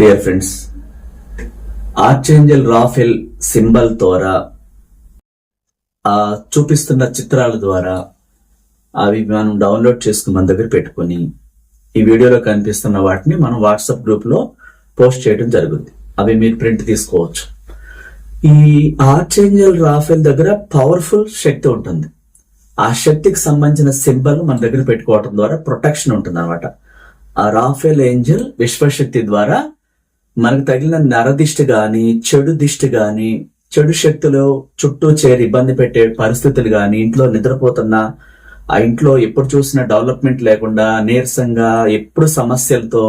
Dear friends archangel Raphael symbol ద్వారా ఆ చూపిస్తున్న చిత్రాల ద్వారా అవి మనం డౌన్లోడ్ చేసుకుని మన దగ్గర పెట్టుకొని ఈ వీడియోలో కనిపిస్తున్న వాటిని మనం వాట్సాప్ గ్రూప్లో పోస్ట్ చేయడం జరుగుతుంది. అవి మీరు ప్రింట్ తీసుకోవచ్చు. ఈ ఆర్చేంజల్ రాఫెల్ దగ్గర పవర్ఫుల్ శక్తి ఉంటుంది. ఆ శక్తికి సంబంధించిన సింబల్ మన దగ్గర పెట్టుకోవడం ద్వారా ప్రొటెక్షన్ ఉంటుంది అనమాట ఆ రాఫెల్ ఏంజల్ విశ్వశక్తి ద్వారా మనకు తగిలిన నరదిష్టి గాని చెడు దిష్టి గాని చెడు శక్తులు చుట్టూ చేరి ఇబ్బంది పెట్టే పరిస్థితులు గాని ఇంట్లో నిద్రపోతున్నా ఆ ఇంట్లో ఎప్పుడు చూసినా డెవలప్మెంట్ లేకుండా నీరసంగా ఎప్పుడు సమస్యలతో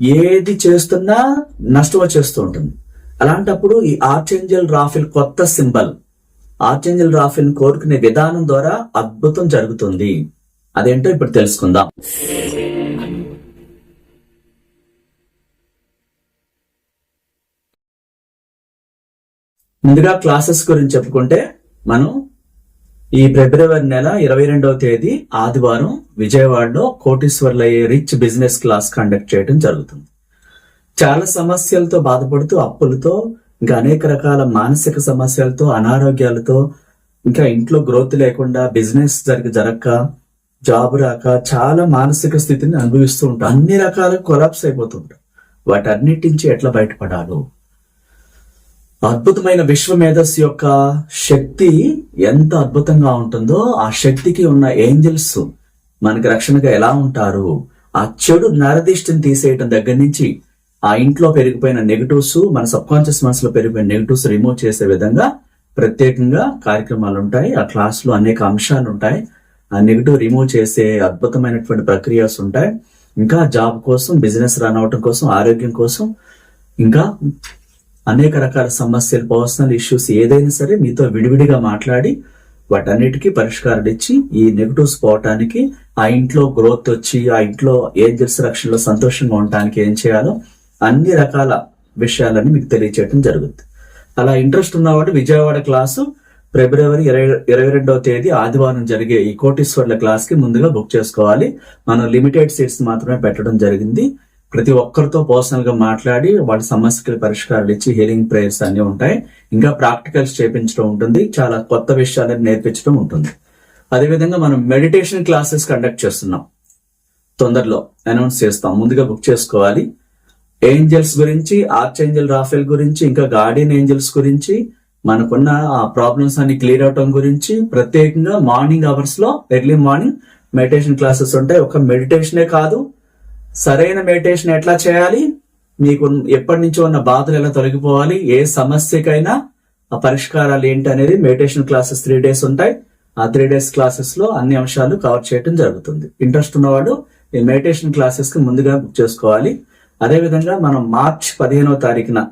ఏది చేస్తున్నా నష్టం వచ్చేస్తూ ఉంటుంది. అలాంటప్పుడు ఈ ఆర్చేంజల్ రాఫిల్ కొత్త సింబల్ ఆర్చేంజల్ రాఫిల్ కోరుకునే విధానం ద్వారా అద్భుతం జరుగుతుంది. అదేంటో ఇప్పుడు తెలుసుకుందాం. ముందుగా క్లాసెస్ గురించి చెప్పుకుంటే మనం ఈ ఫిబ్రవరి నెల ఇరవై రెండవ తేదీ ఆదివారం విజయవాడలో కోటీశ్వర్లయ్యే రిచ్ బిజినెస్ క్లాస్ కండక్ట్ చేయడం జరుగుతుంది. చాలా సమస్యలతో బాధపడుతూ అప్పులతో ఇంకా అనేక రకాల మానసిక సమస్యలతో అనారోగ్యాలతో ఇంకా ఇంట్లో గ్రోత్ లేకుండా బిజినెస్ జరిగి జరగక జాబ్ రాక చాలా మానసిక స్థితిని అనుభవిస్తూ ఉంటాం. అన్ని రకాల కొలాప్స్ అయిపోతుంటాం వాటన్నిటి నుంచి ఎట్లా బయటపడాలో అద్భుతమైన విశ్వ మేధస్సు యొక్క శక్తి ఎంత అద్భుతంగా ఉంటుందో ఆ శక్తికి ఉన్న ఏంజల్స్ మనకి రక్షణగా ఎలా ఉంటారు? ఆ చెడు నరదిష్టిని తీసేయటం దగ్గర నుంచి ఆ ఇంట్లో పెరిగిపోయిన నెగటివ్స్ మన సబ్ కాన్షియస్ మనసులో పెరిగిపోయిన నెగటివ్స్ రిమూవ్ చేసే విధంగా ప్రత్యేకంగా కార్యక్రమాలు ఉంటాయి. ఆ క్లాస్లో అనేక అంశాలు ఉంటాయి. ఆ నెగిటివ్ రిమూవ్ చేసే అద్భుతమైనటువంటి ప్రక్రియస్ ఉంటాయి. ఇంకా జాబ్ కోసం బిజినెస్ రన్ అవటం కోసం ఆరోగ్యం కోసం ఇంకా అనేక రకాల సమస్యలు పర్సనల్ ఇష్యూస్ ఏదైనా సరే మీతో విడివిడిగా మాట్లాడి వాటన్నిటికీ పరిష్కారం ఇచ్చి ఈ నెగిటివ్స్ పోవటానికి ఆ ఇంట్లో గ్రోత్ వచ్చి ఆ ఇంట్లో ఏంజల్స్ రక్షణలో సంతోషంగా ఉండటానికి ఏం చేయాలో అన్ని రకాల విషయాలని మీకు తెలియచేయడం జరుగుతుంది. అలా ఇంట్రెస్ట్ ఉన్నవాడు విజయవాడ క్లాసు ఫిబ్రవరి ఇరవై ఇరవై రెండవ తేదీ ఆదివారం జరిగే ఈ కోటీశ్వర్ల క్లాస్కి ముందుగా బుక్ చేసుకోవాలి. మనం లిమిటెడ్ సీట్స్ మాత్రమే పెట్టడం జరిగింది. ప్రతి ఒక్కరితో పర్సనల్గా మాట్లాడి వాళ్ళ సమస్యకి పరిష్కారాలు ఇచ్చి హీలింగ్ ప్రేయర్స్ అన్ని ఉంటాయి. ఇంకా ప్రాక్టికల్స్ చేపించడం ఉంటుంది. చాలా కొత్త విషయాలను నేర్పించడం ఉంటుంది. అదేవిధంగా మనం మెడిటేషన్ క్లాసెస్ కండక్ట్ చేస్తున్నాం. తొందరలో అనౌన్స్ చేస్తాం. ముందుగా బుక్ చేసుకోవాలి. ఏంజల్స్ గురించి ఆర్చ్ ఏంజల్ రాఫెల్ గురించి ఇంకా గార్డియన్ ఏంజల్స్ గురించి మనకున్న ఆ ప్రాబ్లమ్స్ అన్ని క్లియర్ అవటం గురించి ప్రత్యేకంగా మార్నింగ్ అవర్స్లో ఎర్లీ మార్నింగ్ మెడిటేషన్ క్లాసెస్ ఉంటాయి. ఒక మెడిటేషనే కాదు. సరైన మెడిటేషన్ ఎట్లా చేయాలి? మీకు ఎప్పటి నుంచో ఉన్న బాధలు ఎలా తొలగిపోవాలి? ఏ సమస్యకైనా ఆ పరిష్కారాలు ఏంటి అనేది మెడిటేషన్ క్లాసెస్ త్రీ డేస్ ఉంటాయి. ఆ త్రీ డేస్ క్లాసెస్లో అన్ని అంశాలు కవర్ చేయడం జరుగుతుంది. ఇంట్రెస్ట్ ఉన్నవాడు ఈ మెడిటేషన్ క్లాసెస్కి ముందుగా బుక్ చేసుకోవాలి. అదేవిధంగా మనం మార్చ్ పదిహేనవ తారీఖున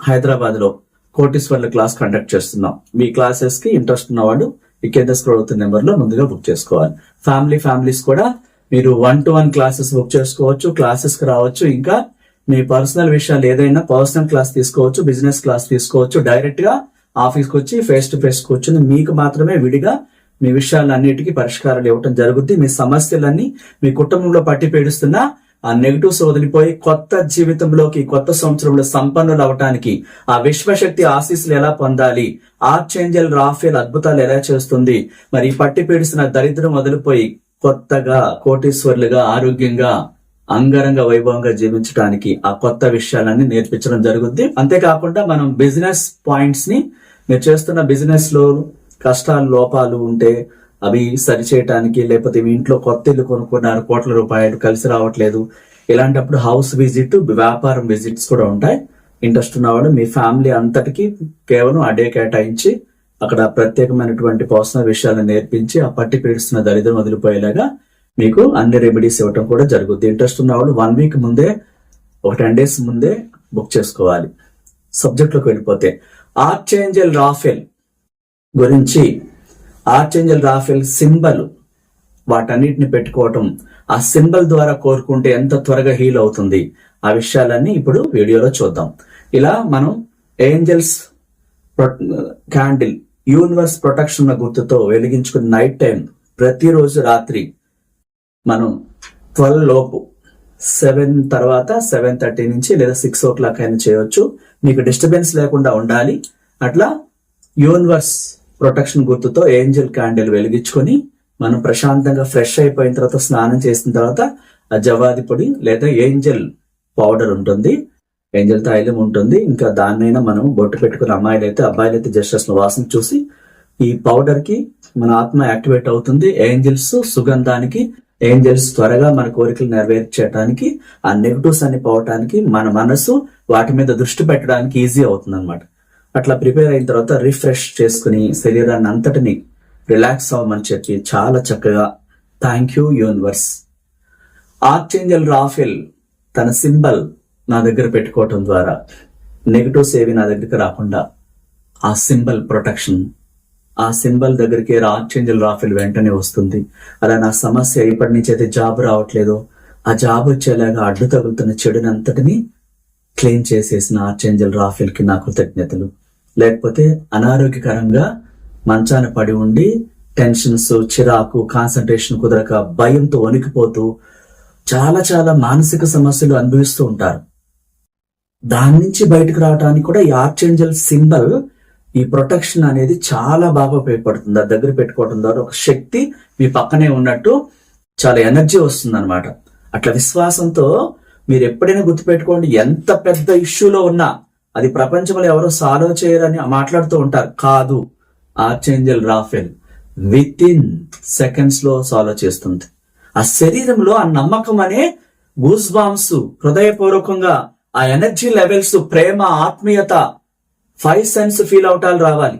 హైదరాబాద్లో కోటీశ్వర్ల క్లాస్ కండక్ట్ చేస్తున్నాం. మీ క్లాసెస్కి ఇంట్రెస్ట్ ఉన్నవాడు ఈ కింద స్క్రోల్ అవుతున్న నెంబర్లో ముందుగా బుక్ చేసుకోవాలి. ఫ్యామిలీ ఫ్యామిలీస్ కూడా మీరు one to one classes book చేసుకోవచ్చు క్లాసెస్కి రావచ్చు ఇంకా మీ పర్సనల్ విషయాలు ఏదైనా పర్సనల్ క్లాస్ తీసుకోవచ్చు బిజినెస్ క్లాస్ తీసుకోవచ్చు డైరెక్ట్గా ఆఫీస్కి వచ్చి ఫేస్ టు ఫేస్ కూర్చుని మీకు మాత్రమే విడిగా మీ విషయాలన్నిటికీ పరిష్కారాలు ఇవ్వటం జరుగుద్ది. మీ సమస్యలన్నీ మీ కుటుంబంలో పట్టి పీడిస్తున్న ఆ నెగిటివ్స్ వదిలిపోయి కొత్త జీవితంలోకి కొత్త సంవత్సరంలో సంపన్నులు అవటానికి ఆ విశ్వశక్తి ఆశీస్సులు ఎలా పొందాలి? ఆర్చేంజల్ రాఫేల్ అద్భుతాలు ఎలా చేస్తుంది? మరి పట్టి పీడిస్తున్న దరిద్రం వదిలిపోయి కొత్తగా కోటీశ్వర్లుగా ఆరోగ్యంగా అంగరంగ వైభవంగా జీవించడానికి ఆ కొత్త విషయాలన్నీ నేర్పించడం జరుగుద్ది. అంతేకాకుండా మనం బిజినెస్ పాయింట్స్ని మీరు చేస్తున్న బిజినెస్లో కష్టాలు లోపాలు ఉంటే అవి సరిచేయటానికి లేకపోతే మీ ఇంట్లో కొత్త ఇల్లు కొనుక్కున్నారు కోట్ల రూపాయలు కలిసి రావట్లేదు. ఇలాంటప్పుడు హౌస్ విజిట్ వ్యాపారం విజిట్స్ కూడా ఉంటాయి. ఇంట్రెస్ట్ ఉన్నవాడు మీ ఫ్యామిలీ అంతటికి కేవలం ఆ డే కేటాయించి అక్కడ ప్రత్యేకమైనటువంటి పర్సనల్ విషయాలను నేర్పించి ఆ పట్టి పీడిస్తున్న దరిద్రం వదిలిపోయేలాగా మీకు అన్ని రెమెడీస్ ఇవ్వటం కూడా జరుగుద్ది. ఇంట్రెస్ట్ ఉన్నవాళ్ళు వన్ వీక్ ముందే ఒక టెన్ డేస్ ముందే బుక్ చేసుకోవాలి. సబ్జెక్ట్లోకి వెళ్ళిపోతే ఆర్చేంజల్ రాఫెల్ గురించి ఆర్చేంజల్ రాఫెల్ సింబల్ వాటన్నిటిని పెట్టుకోవటం ఆ సింబల్ ద్వారా కోరుకుంటే ఎంత త్వరగా హీల్ అవుతుంది? ఆ విషయాలన్నీ ఇప్పుడు వీడియోలో చూద్దాం. ఇలా మనం ఏంజల్స్ క్యాండిల్ యూనివర్స్ ప్రొటెక్షన్ గుర్తుతో వెలిగించుకుని నైట్ టైం ప్రతిరోజు రాత్రి మనం ట్వెల్వ్ లోపు సెవెన్ తర్వాత సెవెన్ థర్టీ నుంచి లేదా సిక్స్ ఓ క్లాక్ అయినా చేయొచ్చు. మీకు డిస్టర్బెన్స్ లేకుండా ఉండాలి. అట్లా యూనివర్స్ ప్రొటెక్షన్ గుర్తుతో ఏంజల్ క్యాండిల్ వెలిగించుకొని మనం ప్రశాంతంగా ఫ్రెష్ అయిపోయిన తర్వాత స్నానం చేసిన తర్వాత ఆ జవాది పొడి లేదా ఏంజల్ పౌడర్ ఉంటుంది. ఏంజల్ తైలం ఉంటుంది. ఇంకా దాన్నైనా మనం బొట్టు పెట్టుకున్న అమ్మాయిలు అయితే అబ్బాయిలు అయితే జస్ట్ అసలు వాసన చూసి ఈ పౌడర్కి మన ఆత్మ యాక్టివేట్ అవుతుంది. ఏంజల్స్ సుగంధానికి ఏంజల్స్ త్వరగా మన కోరికలు నెరవేర్చడానికి ఆ నెగటివ్స్ అన్ని పోవటానికి మన మనసు వాటి మీద దృష్టి పెట్టడానికి ఈజీ అవుతుంది అనమాట అట్లా ప్రిపేర్ అయిన తర్వాత రిఫ్రెష్ చేసుకుని శరీరాన్ని అంతటిని రిలాక్స్ అవ్వమని చెప్పి చాలా చక్కగా thank you universe archangel Raphael తన సింబల్ నా దగ్గర పెట్టుకోవటం ద్వారా నెగటివ్స్ ఏవి నా దగ్గరికి రాకుండా ఆ సింబల్ ప్రొటెక్షన్ ఆ సింబల్ దగ్గరికి ఆర్చేంజల్ రాఫెల్ వెంటనే వస్తుంది. అలా నా సమస్య ఇప్పటి నుంచి అయితే జాబ్ రావట్లేదో. ఆ జాబ్ వచ్చేలాగా అడ్డు తగులుతున్న చెడునంతటిని క్లెయిమ్ చేసేసిన ఆర్చేంజల్ రాఫెల్కి నా కృతజ్ఞతలు. లేకపోతే అనారోగ్యకరంగా మంచాన పడి ఉండి టెన్షన్స్ చిరాకు కాన్సన్ట్రేషన్ కుదరక భయంతో వణికిపోతూ చాలా చాలా మానసిక సమస్యలు అనుభవిస్తూ ఉంటారు. దాని నుంచి బయటకు రావడానికి కూడా ఈ ఆర్చేంజల్ సింబల్ ఈ ప్రొటెక్షన్ అనేది చాలా బాగా ఉపయోగపడుతుంది. అది దగ్గర పెట్టుకోవడం ద్వారా ఒక శక్తి మీ పక్కనే ఉన్నట్టు చాలా ఎనర్జీ వస్తుంది అనమాట అట్లా విశ్వాసంతో మీరు ఎప్పుడైనా గుర్తుపెట్టుకోండి ఎంత పెద్ద ఇష్యూలో ఉన్నా అది ప్రపంచంలో ఎవరో సాల్వ్ చేయరని మాట్లాడుతూ ఉంటారు. కాదు ఆర్చేంజల్ రాఫెల్ విత్ ఇన్ సెకండ్స్లో సాల్వ్ చేస్తుంది. ఆ శరీరంలో ఆ నమ్మకం అనే గూస్ బాంబ్స్ హృదయపూర్వకంగా ఆ ఎనర్జీ లెవెల్స్ ప్రేమ ఆత్మీయత ఫైవ్ సెన్స్ ఫీల్ అవటాలు రావాలి.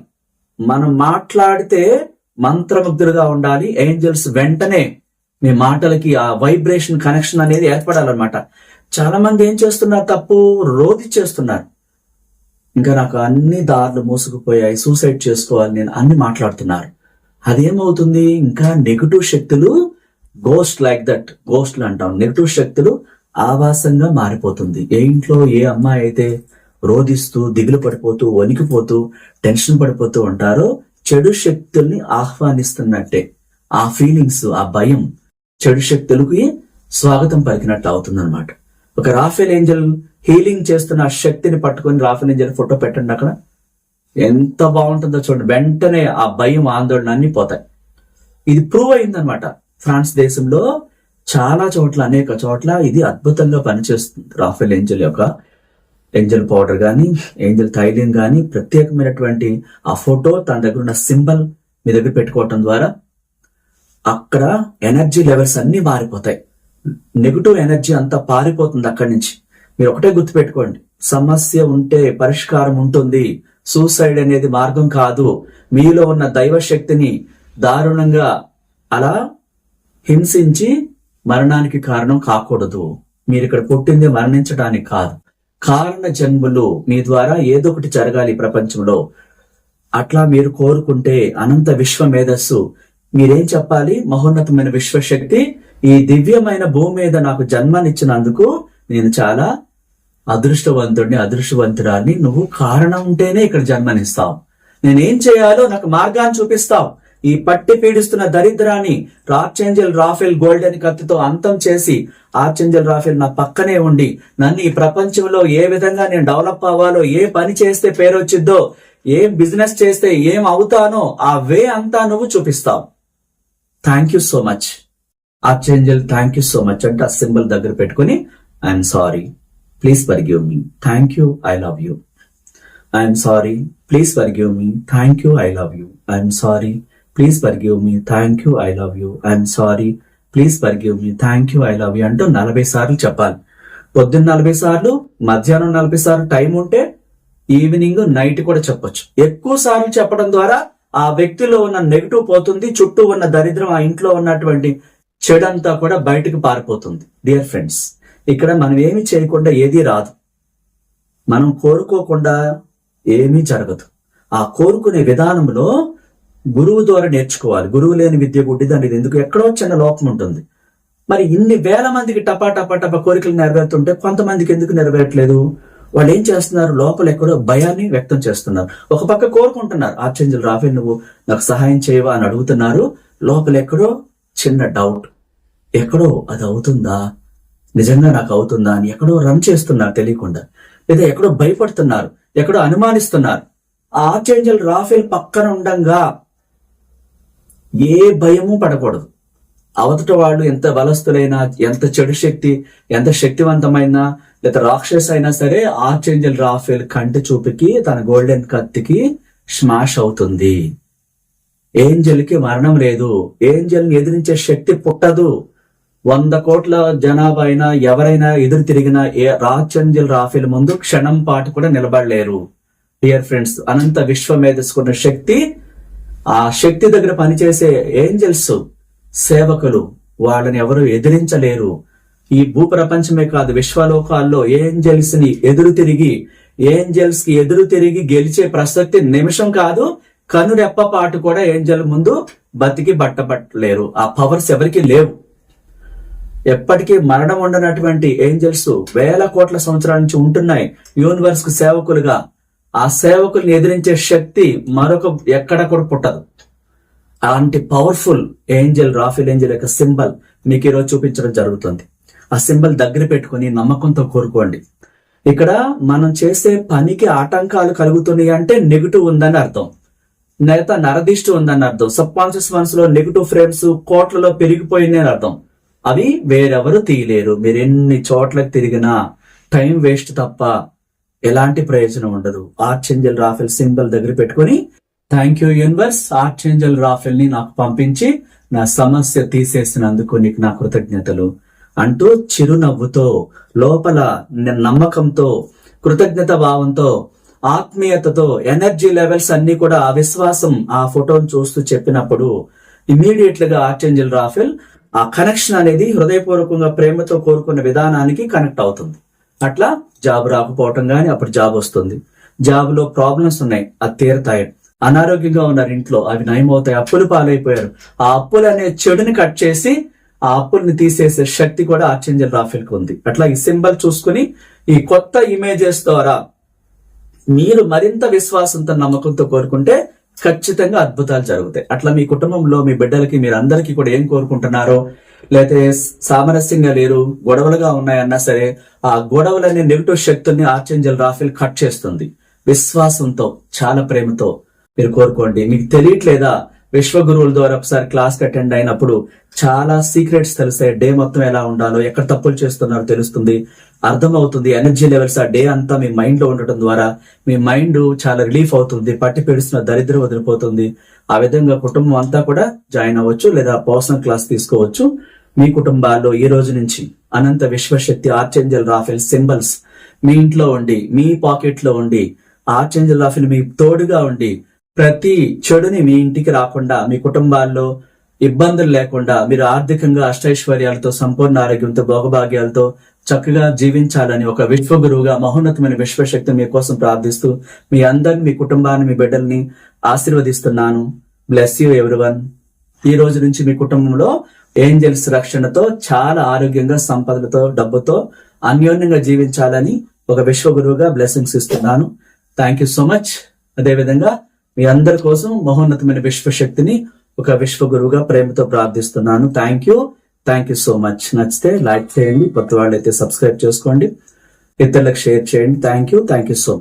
మనం మాట్లాడితే మంత్రముగ్ధులుగా ఉండాలి. ఏంజల్స్ వెంటనే మీ మాటలకి ఆ వైబ్రేషన్ కనెక్షన్ అనేది ఏర్పడాలన్నమాట. చాలా మంది ఏం చేస్తున్నారు? తప్పు రోధి చేస్తున్నారు. ఇంకా నాకు అన్ని దారులు మూసుకుపోయాయి. సూసైడ్ చేసుకోవాలి. నేను అన్ని మాట్లాడుతున్నారు. అదేమవుతుంది? ఇంకా నెగటివ్ శక్తులు గోస్ట్ లైక్ దట్ గోస్ట్లు అంటాం. నెగటివ్ శక్తులు ఆవాసంగా మారిపోతుంది. ఏ ఇంట్లో ఏ అమ్మాయి అయితే రోధిస్తూ దిగులు పడిపోతూ వణికిపోతూ టెన్షన్ పడిపోతూ ఉంటారో చెడు శక్తుల్ని ఆహ్వానిస్తున్నట్టే. ఆ ఫీలింగ్స్ ఆ భయం చెడు శక్తులకి స్వాగతం పలికినట్టు అవుతుందన్నమాట. ఒక రాఫెల్ ఏంజల్ హీలింగ్ చేస్తున్న ఆ శక్తిని పట్టుకొని రాఫెల్ ఏంజల్ ఫోటో పెట్టండి అక్కడ. ఎంత బాగుంటుందో చూడండి. వెంటనే ఆ భయం ఆందోళన అన్ని పోతాయి. ఇది ప్రూవ్ అయిందనమాట ఫ్రాన్స్ దేశంలో చాలా చోట్ల అనేక చోట్ల ఇది అద్భుతంగా పనిచేస్తుంది. రాఫెల్ ఏంజల్ యొక్క ఏంజల్ పౌడర్ కానీ ఏంజల్ తైలియం కానీ ప్రత్యేకమైనటువంటి ఆ ఫోటో తన దగ్గర ఉన్న సింబల్ మీ దగ్గర పెట్టుకోవటం ద్వారా అక్కడ ఎనర్జీ లెవెల్స్ అన్ని మారిపోతాయి. నెగిటివ్ ఎనర్జీ అంతా పారిపోతుంది అక్కడి నుంచి. మీరు ఒకటే గుర్తుపెట్టుకోండి. సమస్య ఉంటే పరిష్కారం ఉంటుంది. సూసైడ్ అనేది మార్గం కాదు. మీలో ఉన్న దైవ శక్తిని దారుణంగా అలా హింసించి మరణానికి కారణం కాకూడదు. మీరు ఇక్కడ పుట్టింది మరణించడానికి కాదు. కారణ జన్మలు మీ ద్వారా ఏదో ఒకటి జరగాలి ప్రపంచంలో. అట్లా మీరు కోరుకుంటే అనంత విశ్వ మేధస్సు. మీరేం చెప్పాలి? మహోన్నతమైన విశ్వశక్తి ఈ దివ్యమైన భూమి మీద నాకు జన్మనిచ్చినందుకు నేను చాలా అదృష్టవంతుడిని అదృష్టవంతురాన్ని నువ్వు కారణం ఉంటేనే ఇక్కడ జన్మనిస్తావు. నేనేం చేయాలో నాకు మార్గాన్ని చూపిస్తావు. ఈ పట్టి పీడిస్తున్న దరిద్రాన్ని ఆర్చేంజల్ రాఫెల్ గోల్డెన్ కత్తితో అంతం చేసి ఆర్చెంజల్ రాఫెల్ నా పక్కనే ఉండి నన్ను ఈ ప్రపంచంలో ఏ విధంగా నేను డెవలప్ అవ్వాలో ఏ పని చేస్తే పేరు వచ్చిద్దో ఏం బిజినెస్ చేస్తే ఏం అవుతానో ఆ వే అంతా నువ్వు చూపిస్తావు. Thank you so much archangel thank you so much అంటే ఆ సింబల్ దగ్గర పెట్టుకుని I'm sorry please forgive me thank you I love you I'm sorry please forgive me thank you I love you I'm sorry please forgive me thank you I love you I'm sorry please forgive me thank you I love you అంటూ నలభై సార్లు చెప్పాలి. పొద్దున్న నలభై సార్లు మధ్యాహ్నం నలభై సార్లు టైం ఉంటే ఈవినింగ్ నైట్ కూడా చెప్పొచ్చు. ఎక్కువ సార్లు చెప్పడం ద్వారా ఆ వ్యక్తిలో ఉన్న నెగిటివ్ పోతుంది చుట్టూ ఉన్న దరిద్రం ఆ ఇంట్లో ఉన్నటువంటి చెడంతా కూడా బయటకు పారిపోతుంది. డియర్ ఫ్రెండ్స్ ఇక్కడ మనం ఏమి చేయకుండా ఏది రాదు. మనం కోరుకోకుండా ఏమీ జరగదు. ఆ కోరుకునే విధానంలో గురువు ద్వారా నేర్చుకోవాలి. గురువు లేని విద్య గుడ్డి అనేది ఎందుకు? ఎక్కడో చిన్న లోపం ఉంటుంది. మరి ఇన్ని వేల మందికి టపా టపా టపా కోరికలు నెరవేరుతుంటే కొంతమందికి ఎందుకు నెరవేరట్లేదు? వాళ్ళు ఏం చేస్తున్నారు? లోపల ఎక్కడో భయాన్ని వ్యక్తం చేస్తున్నారు. ఒక పక్క కోరుకుంటున్నారు. ఆర్చంజల్ రాఫెల్ నువ్వు నాకు సహాయం చేయవా అని అడుగుతున్నారు. లోపల ఎక్కడో చిన్న డౌట్ ఎక్కడో అది అవుతుందా? నిజంగా నాకు అవుతుందా అని ఎక్కడో రన్ చేస్తున్నారు తెలియకుండా. లేదా ఎక్కడో భయపడుతున్నారు. ఎక్కడో అనుమానిస్తున్నారు. ఆ ఆర్చేంజల్ రాఫెల్ పక్కన ఉండంగా ఏ భయము పడకూడదు. అవతట వాళ్ళు ఎంత బలస్తులైనా ఎంత చెడు శక్తి ఎంత శక్తివంతమైనా లేదా రాక్షస్ అయినా సరే ఆర్చేంజల్ రాఫెల్ కంటి చూపుకి తన గోల్డెన్ కత్తికి స్మాష్ అవుతుంది. ఏంజల్కి మరణం లేదు. ఏంజల్ని ఎదిరించే శక్తి పుట్టదు. వంద కోట్ల జనాభా అయినా ఎవరైనా ఎదురు తిరిగినా ఏ రాచంజల్ రాఫెల్ ముందు క్షణం పాటు కూడా నిలబడలేరు. డియర్ ఫ్రెండ్స్ అనంత విశ్వం మేధస్కున్న శక్తి ఆ శక్తి దగ్గర పనిచేసే ఏంజల్స్ సేవకులు వాళ్ళని ఎవరు ఎదిరించలేరు. ఈ భూప్రపంచమే కాదు విశ్వలోకాల్లో ఏంజల్స్ని ఎదురు తిరిగి ఏంజల్స్కి ఎదురు తిరిగి గెలిచే ప్రసక్తి నిమిషం కాదు కనురెప్ప పాటు కూడా ఏంజల్ ముందు బతికి బట్టబట్టలేరు. ఆ పవర్స్ ఎవరికి లేవు. ఎప్పటికీ మరణం ఉండనటువంటి ఏంజల్స్ వేల కోట్ల సంవత్సరాల నుంచి ఉంటున్నాయి. యూనివర్స్కు సేవకులుగా ఆ సేవకుల్ని ఎదిరించే శక్తి మరొక ఎక్కడ కూడా పుట్టదు. అలాంటి పవర్ఫుల్ ఏంజల్ రాఫెల్ ఏంజల్ యొక్క సింబల్ మీకు ఈరోజు చూపించడం జరుగుతుంది. ఆ సింబల్ దగ్గర పెట్టుకుని నమ్మకంతో కోరుకోండి. ఇక్కడ మనం చేసే పనికి ఆటంకాలు కలుగుతున్నాయి అంటే నెగిటివ్ ఉందని అర్థం. నేత నరదిష్టి ఉందని అర్థం. సబ్ కాన్షియస్ మనసులో నెగిటివ్ ఫ్రేమ్స్ కోట్లలో పెరిగిపోయింది అని అర్థం. అవి వేరెవరు తీయలేరు. మీరు ఎన్ని చోట్లకు తిరిగినా టైం వేస్ట్ తప్ప ఎలాంటి ప్రయోజనం ఉండదు. ఆర్చేంజల్ రాఫెల్ సింబల్ దగ్గర పెట్టుకొని థ్యాంక్ యూ యూనివర్స్ ఆర్చేంజల్ రాఫెల్ని నాకు పంపించి నా సమస్య తీసేసినందుకు నీకు నా కృతజ్ఞతలు. అంటూ చిరునవ్వుతో లోపల నమ్మకంతో కృతజ్ఞత భావంతో ఆత్మీయతతో ఎనర్జీ లెవెల్స్ అన్ని కూడా ఆ విశ్వాసం ఆ ఫోటోను చూస్తూ చెప్పినప్పుడు ఇమీడియట్గా ఆర్చేంజల్ రాఫెల్ ఆ కనెక్షన్ అనేది హృదయపూర్వకంగా ప్రేమతో కోరుకున్న విధానానికి కనెక్ట్ అవుతుంది. అట్లా జాబ్ రాకపోవటం కానీ అప్పుడు జాబ్ వస్తుంది. జాబ్లో ప్రాబ్లమ్స్ ఉన్నాయి. అది తీరతాయి. అనారోగ్యంగా ఉన్నారు ఇంట్లో. అవి నయమవుతాయి. అప్పులు పాలైపోయారు. ఆ అప్పులు అనే చెడుని కట్ చేసి ఆ అప్పుల్ని తీసేసే శక్తి కూడా ఆర్చేంజల్ రాఫెల్కు ఉంది. అట్లా ఈ సింబల్ చూసుకుని ఈ కొత్త ఇమేజెస్ ద్వారా మీరు మరింత విశ్వాసంతో నమ్మకంతో కోరుకుంటే ఖచ్చితంగా అద్భుతాలు జరుగుతాయి. అట్లా మీ కుటుంబంలో మీ బిడ్డలకి మీరు అందరికీ కూడా ఏం కోరుకుంటున్నారో లేకపోతే సామరస్యంగా లేరు గొడవలుగా ఉన్నాయన్నా సరే ఆ గొడవలనే నెగిటివ్ శక్తుల్ని ఆర్చెంజల్ రాఫెల్ కట్ చేస్తుంది. విశ్వాసంతో చాలా ప్రేమతో. మీరు కోరుకోండి మీకు తెలియట్లేదా? విశ్వగురువుల ద్వారా ఒకసారి క్లాస్ అటెండ్ అయినప్పుడు చాలా సీక్రెట్స్ తెలుస్తాయి డే మొత్తం ఎలా ఉండాలో ఎక్కడ తప్పులు చేస్తున్నారో తెలుస్తుంది. అర్థమవుతుంది ఎనర్జీ లెవెల్స్ ఆ డే అంతా మీ మైండ్లో ఉండటం ద్వారా మీ మైండ్ చాలా రిలీఫ్ అవుతుంది పట్టి పెడుస్తున్న దరిద్రం వదిలిపోతుంది. ఆ విధంగా కుటుంబం అంతా కూడా జాయిన్ అవ్వచ్చు లేదా పర్సనల్ క్లాస్ తీసుకోవచ్చు. మీ కుటుంబాల్లో ఈ రోజు నుంచి అనంత విశ్వశక్తి ఆర్చెంజల్ రాఫెల్ సింబల్స్ మీ ఇంట్లో ఉండి మీ పాకెట్లో ఉండి ఆర్చెంజల్ రాఫెల్ మీ తోడుగా ఉండి ప్రతి చెడుని మీ ఇంటికి రాకుండా మీ కుటుంబాల్లో ఇబ్బందులు లేకుండా మీరు ఆర్థికంగా అష్టైశ్వర్యాలతో సంపూర్ణ ఆరోగ్యంతో భోగభాగ్యాలతో చక్కగా జీవించాలని ఒక విశ్వ గురువుగా మహోన్నతమైన విశ్వశక్తి మీ కోసం ప్రార్థిస్తూ మీ అందరిని మీ కుటుంబాన్ని మీ బిడ్డల్ని ఆశీర్వదిస్తున్నాను. బ్లెస్ యూ ఎవ్రీవన్ ఈ రోజు నుంచి మీ కుటుంబంలో ఏంజల్స్ రక్షణతో చాలా ఆరోగ్యంగా సంపదలతో డబ్బుతో అన్యోన్యంగా జీవించాలని ఒక విశ్వగురువుగా బ్లెస్సింగ్స్ ఇస్తున్నాను. థ్యాంక్ యూ సో మచ్ అదేవిధంగా మీ అందరి కోసం మహోన్నతమైన విశ్వశక్తిని ఒక విశ్వగురువుగా ప్రేమతో ప్రార్థిస్తున్నాను. Thank you thank you so much నచ్చితే లైక్ చేయండి కొత్త వాళ్ళు అయితే సబ్స్క్రైబ్ చేసుకోండి. ఇతరులకు షేర్ చేయండి. Thank you thank you so much